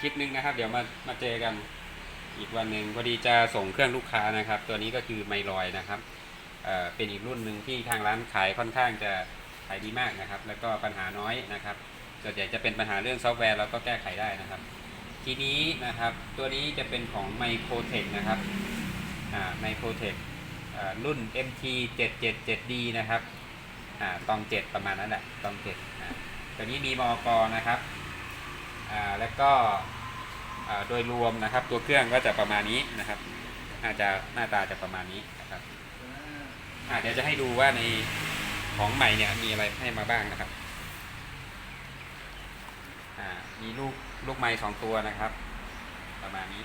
คลิปนึงนะครับ เดี๋ยวมามาเจอกันอีกวันหนึ่งพอดีจะส่งเครื่องลูกค้านะครับ ตัวนี้ก็คือไมลอยนะครับเอ่อเป็นอีกรุ่นหนึ่งที่ทางร้านขายค่อนข้างจะขายดีมากนะครับ แล้วก็ปัญหาน้อยนะครับส่วนใหญ่จะเป็นปัญหาเรื่องซอฟต์แวร์เราก็แก้ไขได้นะครับ ทีนี้นะครับตัวนี้จะเป็นของ m i c r o t e c นะครับอ่า m i c r o t e c รุ่น MT 777D นะครับอ่าตอง 7 ประมาณนั้นแหละตอง7อ่าตัวนี้มีมอกนะครับ อ่าแล้วก็โดยรวมนะครับตัวเครื่องก็จะประมาณนี้นะครับน่าจะหน้าตาจะประมาณนี้นะครับเดี๋ยวจะให้ดูว่าในของใหม่เนี่ยมีอะไรให้มาบ้างนะครับมีลูกลูกไม้สองตัวนะครับ ประมาณนี้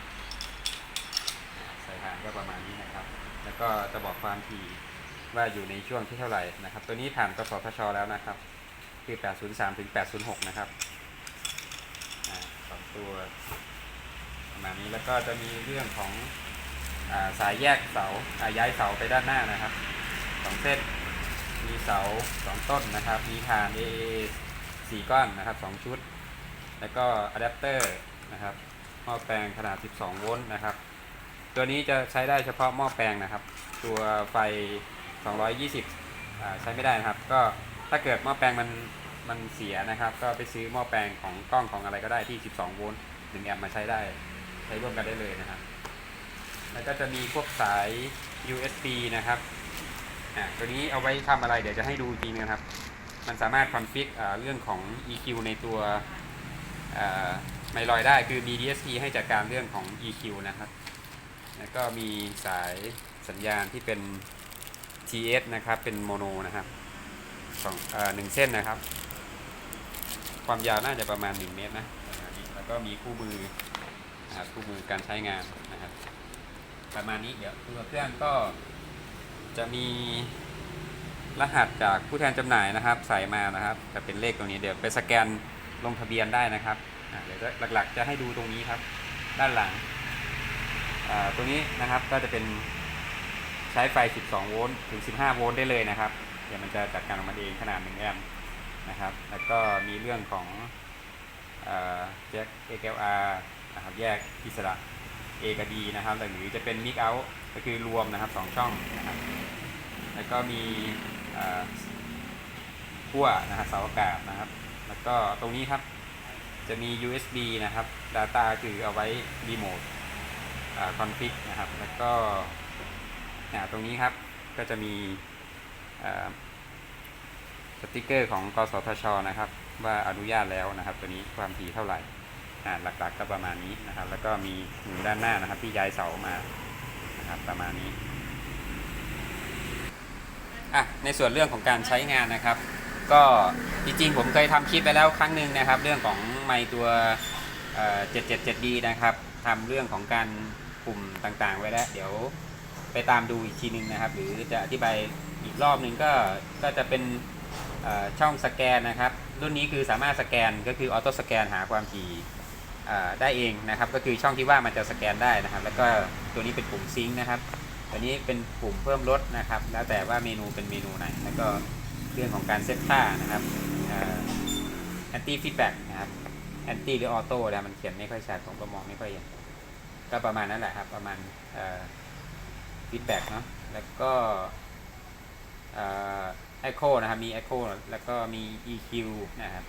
อ่าใส่ฐานก็ประมาณนี้นะครับ แล้วก็จะบอกความถี่ว่าอยู่ในช่วงที่เท่าไหร่นะครับ ตัวนี้ผ่านกสทชแล้วนะครับ คือ 803 ถึง 806 นะครับ ตัวประมาณนี้แล้วก็จะมีเรื่องของอาสายแยกเสาาย้ายเสาไปด้านหน้านะครับสองเส้นมีเสาสองต้นนะครับ มีฐาน AA สี่ก้อนนะครับสองชุด แล้วก็อะแดปเตอร์นะครับหม้อแปลงขนาด 12 โวลต์นะครับ ตัวนี้จะใช้ได้เฉพาะหม้อแปลงนะครับ ตัวไฟ 220อ่าใช้ไม่ได้นะครับ ก็ถ้าเกิดหม้อแปลงมัน มันเสียนะครับ ก็ไปซื้อหม้อแปลงของกล้องของอะไรก็ได้ที่ 12 โวลต์1แอมป์มาใช้ได้ ใช้ร่วมกันได้เลยนะครับ แล้วก็จะมีพวกสาย USB นะครับอ่าตัวนี้เอาไว้ทำอะไรเดี๋ยวจะให้ดูอีกทีนึงนะครับ มันสามารถคอนฟิกเรื่องของ EQ ในตัวไมลอยได้คือมี DSP ให้จัดการเรื่องของ EQ นะครับ แล้วก็มีสายสัญญาณที่เป็น TS นะครับ เป็นโมโนนะครับสองหนึ่งเส้นนะครับ ความยาวน่าจะประมาณ 1 เมตรนะประมาณนี้แล้วก็มีคู่มือนะครับคู่มือการใช้งานนะครับ ประมาณนี้เดี๋ยวตัวเครื่องก็จะมีรหัสจากผู้แทนจำหน่ายนะครับ ใส่มานะครับจะเป็นเลขตรงนี้เดี๋ยวไปสแกนลงทะเบียนได้นะครับเดี๋ยวจะหลักๆ จะให้ดูตรงนี้ครับ ด้านหลังตรงนี้นะครับก็จะเป็นใช้ไฟ 12 โวลต์ถึง 15 โวลต์ได้เลยนะครับ เดี๋ยวมันจะจัดการของมันเองขนาด 1 แอมป์ นะครับ แล้วก็มีเรื่องของแจ็ค XLR นะครับแยกอิสระ A กับ D นะครับหรือจะเป็น Mix Out ก็คือรวมนะครับ 2 ช่องนะครับ แล้วก็มีขั้วนะครับเสาอากาศนะครับ แล้วก็ตรงนี้ครับจะมี USB นะครับ Data คือเอาไว้รีโมทคอนฟิกนะครับ แล้วก็ตรงนี้ครับก็จะมี สติกเกอร์ของกสทชนะครับ ว่าอนุญาตแล้วนะครับ ตัวนี้ความถี่เท่าไหร่หลักๆก็ประมาณนี้นะครับ แล้วก็มีหนูด้านหน้านะครับ ที่ย้ายเสามานะครับประมาณนี้อะในส่วนเรื่องของการใช้งานนะครับ ก็จริงๆผมเคยทำคลิปไปแล้วครั้งหนึ่งนะครับ เรื่องของไมตัวเอ่อ 777D นะครับทำเรื่องของการปุ่มต่างๆ ไว้แล้ว เดี๋ยวไปตามดูอีกทีหนึงนะครับ หรือจะอธิบายอีกรอบหนึ่งก็ก็จะเป็น ช่องสแกนนะครับ รุ่นนี้คือสามารถสแกนก็คือออโต้สแกนหาความถี่ได้เองนะครับ ก็คือช่องที่ว่ามันจะสแกนได้นะครับ แล้วก็ตัวนี้เป็นปุ่มซิงค์นะครับ ตัวนี้เป็นปุ่มเพิ่มลดนะครับ แล้วแต่ว่าเมนูเป็นเมนูไหน แล้วก็เรื่องของการเซตค่านะครับแอนตี้ฟีดแบ็กนะครับแอนตี้หรือออโต้นะมันเขียนไม่ค่อยชัดผมก็มองไม่ค่อยเห็นก็ประมาณนั้นแหละครับ ประมาณฟีดแบ็กเนาะแล้วก็ เอ็กโคนะครับ มี Echo แล้วก็มี EQ นะครับ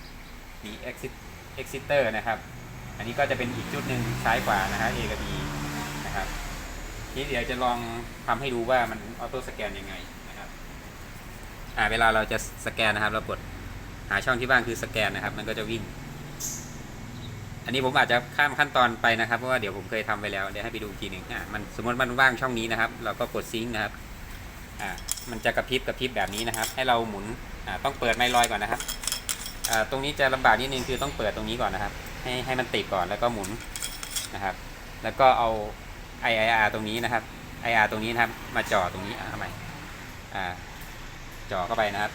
มี Exit Exiter นะครับ อันนี้ก็จะเป็นอีกจุดหนึ่งซ้ายขวานะครับ A กับ B นะครับ นี่เดี๋ยวจะลองทำให้ดูว่ามันออโต้สแกนยังไงนะครับ อ่า เวลาเราจะสแกนนะครับ เรากดหาช่องที่ว่างคือสแกนนะครับ มันก็จะวิ่ง อันนี้ผมอาจจะข้ามขั้นตอนไปนะครับ เพราะว่าเดี๋ยวผมเคยทำไปแล้ว เดี๋ยวให้ไปดูอีกทีหนึ่งอ่ามันสมมติมันว่างช่องนี้นะครับ เราก็กดซิงค์นะครับ อ่า มันจะกระพริบกระพริบแบบนี้นะครับ ให้เราหมุนต้องเปิดไมค์ลอยก่อนนะครับตรงนี้จะลำบากนิดนึงคือต้องเปิดตรงนี้ก่อนนะครับ ให้ให้มันติดก่อนแล้วก็หมุนนะครับ แล้วก็เอา IIR ตรงนี้นะครับ IR ตรงนี้นะครับ มาจ่อตรงนี้อ่าทำไมอ่าจ่อเข้าไปนะครับ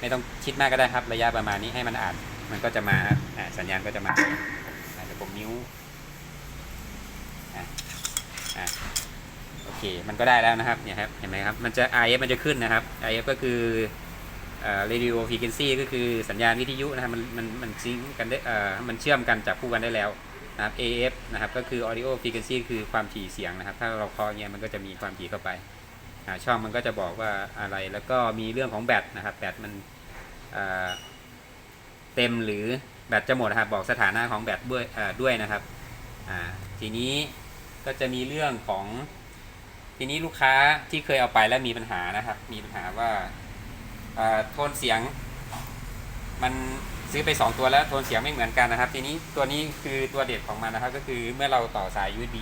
ไม่ต้องชิดมากก็ได้ครับ ระยะประมาณนี้ให้มันอ่าน มันก็จะมาสัญญาณก็จะมาอ่าเดี๋ยวผมนิ้วอ่าอ่า โอเค มันก็ได้แล้วนะครับ เนี่ยครับ เห็นไหมครับ มันจะ IF มันจะขึ้นนะครับ IF ก็คือเอ่อ radio frequency ก็คือสัญญาณวิทยุนะครับ มัน มัน มันซิงกันได้เอ่อมันเชื่อมกันจับคู่กันได้แล้วนะครับ AF นะครับ ก็คือ audio frequency คือความถี่เสียงนะครับ ถ้าเราเคาะเงี้ย มันก็จะมีความถี่เข้าไปอ่าช่องมันก็จะบอกว่าอะไร แล้วก็มีเรื่องของแบตนะครับ แบตมันอ่าเต็มหรือแบตจะหมดครับ บอกสถานะของแบตด้วยอ่าด้วยนะครับอ่าทีนี้ก็จะมีเรื่องของ ทีนี้ลูกค้าที่เคยเอาไปแล้วมีปัญหานะครับ มีปัญหาว่าโทนเสียง มันซื้อไป 2 ตัวแล้วโทนเสียงไม่เหมือนกันนะครับ ทีนี้ตัวนี้คือตัวเด็ดของมันนะครับ ก็คือเมื่อเราต่อสาย USB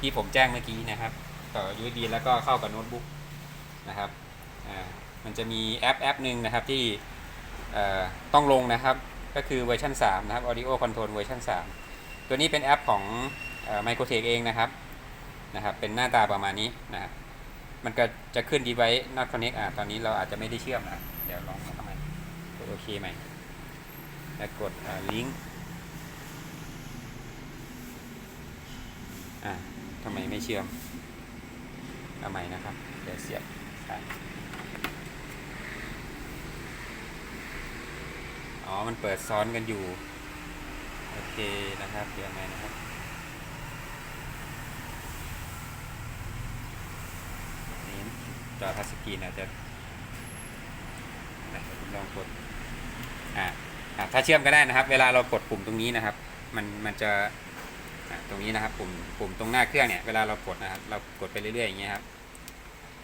ที่ผมแจ้งเมื่อกี้นะครับ ต่อ USB แล้วก็เข้ากับโน้ตบุ๊กนะครับมันจะมีแอปแอปหนึ่งนะครับที่ต้องลงนะครับ ก็คือเวอร์ชัน3นะครับ Audio Control เวอร์ชัน3ตัวนี้เป็นแอปของไมโครเทคเองนะครับ นะครับ เป็นหน้าตาประมาณนี้นะครับ มันก็จะขึ้น device not connect อ่าตอนนี้เราอาจจะไม่ได้เชื่อมนะเดี๋ยวลองมาทำไมกดโอเคใหม่ แล้วกดลิงก์อ่าทำไมไม่เชื่อมเอาใหม่นะครับ เดี๋ยวเสียบอ๋อ มันเปิดซ้อนกันอยู่ โอเคนะครับ เดี๋ยวใหมนะครับ นี่ จอทัชสกรีนอาจจะนะผมลองกดอ่าถ้าเชื่อมก็ได้นะครับ เวลาเรากดปุ่มตรงนี้นะครับ มันมันจะตรงนี้นะครับปุ่มปุ่มตรงหน้าเครื่องเนี่ยเวลาเรากดนะครับเรากดไปเรื่อยๆอย่างเงี้ยครับ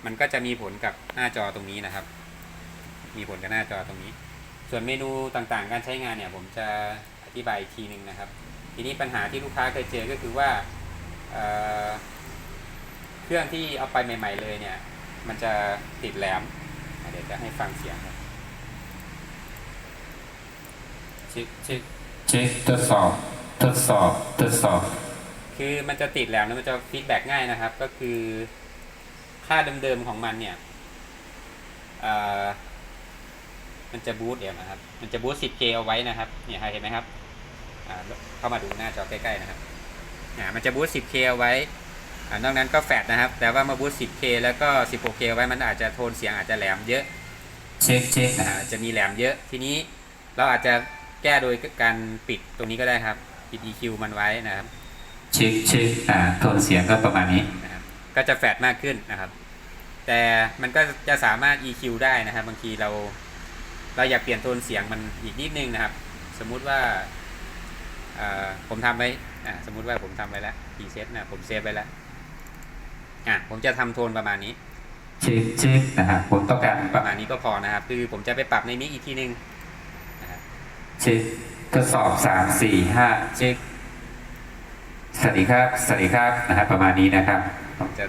มันก็จะมีผลกับหน้าจอตรงนี้นะครับ มีผลกับหน้าจอตรงนี้ ส่วนเมนูต่างๆ การใช้งานเนี่ย ผมจะอธิบายอีกทีหนึ่งนะครับ ทีนี้ปัญหาที่ลูกค้าเคยเจอก็คือว่าเอเครื่องที่เอาไปใหม่ ๆ เลยเนี่ย มันจะติดแหลมอะเดี๋ยวจะให้ฟังเสียงครับเช็คเช็คเช็คทดสอบทดสอบทดสอบ คือมันจะติดแหลมแล้วมันจะฟีดแบ็กง่ายนะครับ ก็คือค่าเดิมๆของมันเนี่ยเอ่อมันจะบูตเดี๋ยวนะครับ มันจะบูต 10K เอาไว้นะครับ เนี่ยเห็นไหมครับอ่าเข้ามาดูหน้าจอใกล้ๆนะครับอ่ามันจะบูต 10K เอาไว้อ่า นอกนั้นก็แฟดนะครับ แต่ว่ามาบูต 10K แล้วก็ 16K เอาไว้มันอาจจะโทนเสียงอาจจะแหลมเยอะเช็คเช็คนะฮะจะมีแหลมเยอะทีนี้เราอาจจะแก้โดยการปิดตรงนี้ก็ได้ครับ ปิด EQ มันไว้นะครับเช็คเช็คอ่าโทนเสียงก็ประมาณนี้นะครับก็จะแฟดมากขึ้นนะครับ แต่มันก็จะสามารถ EQ ได้นะครับ บางทีเรา เราอยากเปลี่ยนโทนเสียงมันอีกนิดนึงนะครับ สมมุติว่าเอ่อผมทำไว้อ่าสมมุติว่าผมทำไว้แล้วพรีเซตนะผมเซฟไว้แล้ว อะผมจะทำโทนประมาณนี้เช็คเช็คนะครับผมต้องการประมาณนี้ก็พอนะครับ คือผมจะไปปรับในมิกอีกทีนึงนะครับเช็คทดสอบสามสี่ห้าเช็คสวัสดีครับสวัสดีครับนะครับประมาณนี้นะครับผมจะ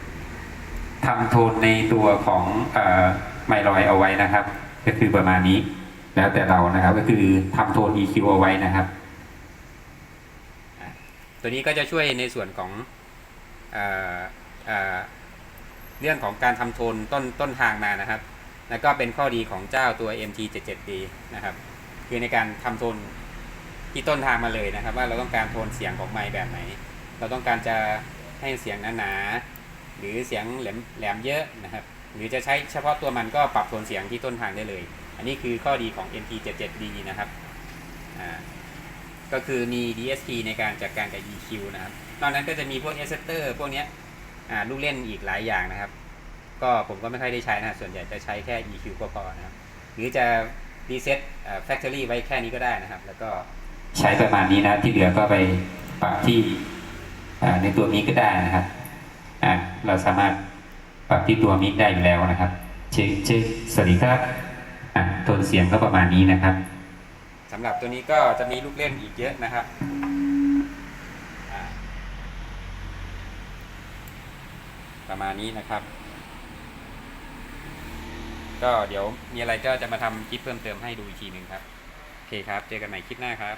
ทำโทนในตัวของเอ่อไมลอยเอาไว้นะครับ ก็คือประมาณนี้ แล้วแต่เรานะครับ ก็คือทำโทน EQ เอาไว้นะครับ ตัวนี้ก็จะช่วยในส่วนของ เรื่องของการทำโทนต้นต้นทางมานะครับ แล้วก็เป็นข้อดีของเจ้าตัว MT77D นะครับ คือในการทำโทนที่ต้นทางมาเลยนะครับ ว่าเราต้องการโทนเสียงของไมค์แบบไหน เราต้องการจะให้เสียงหนาๆหรือเสียงแหลมแหลมเยอะนะครับ หรือจะใช้เฉพาะตัวมันก็ปรับโทนเสียงที่ต้นทางได้เลย อันนี้คือข้อดีของ MT77D นะครับอ่าก็คือมี DSP ในการจัดการกับ EQ นะครับ นอกนั้นก็จะมีพวก e s t e r พวกเนี้ย ลูกเล่นอีกหลายอย่างนะครับ ก็ผมก็ไม่ค่อยได้ใช้นะส่วนใหญ่จะใช้แค่ EQ ก็พอนะครับ หรือจะ reset อ่า factory ไว้แค่นี้ก็ได้นะครับ แล้วก็ใช้ประมาณนี้นะ ที่เหลือก็ไปปรับที่ในตัวมิกก็ได้นะครับอ่าเราสามารถปรับที่ตัวมิกได้อยู่แล้วนะครับ เช็คเช็คสวัสดีครับโทนเสียงก็ประมาณนี้นะครับสำหรับตัวนี้ก็จะมีลูกเล่นอีกเยอะนะครับอ่า ประมาณนี้นะครับ ก็เดี๋ยวมีอะไรก็จะมาทำคลิปเพิ่มเติมให้ดูอีกทีหนึ่งครับ โอเคครับ เจอกันใหม่คลิปหน้าครับ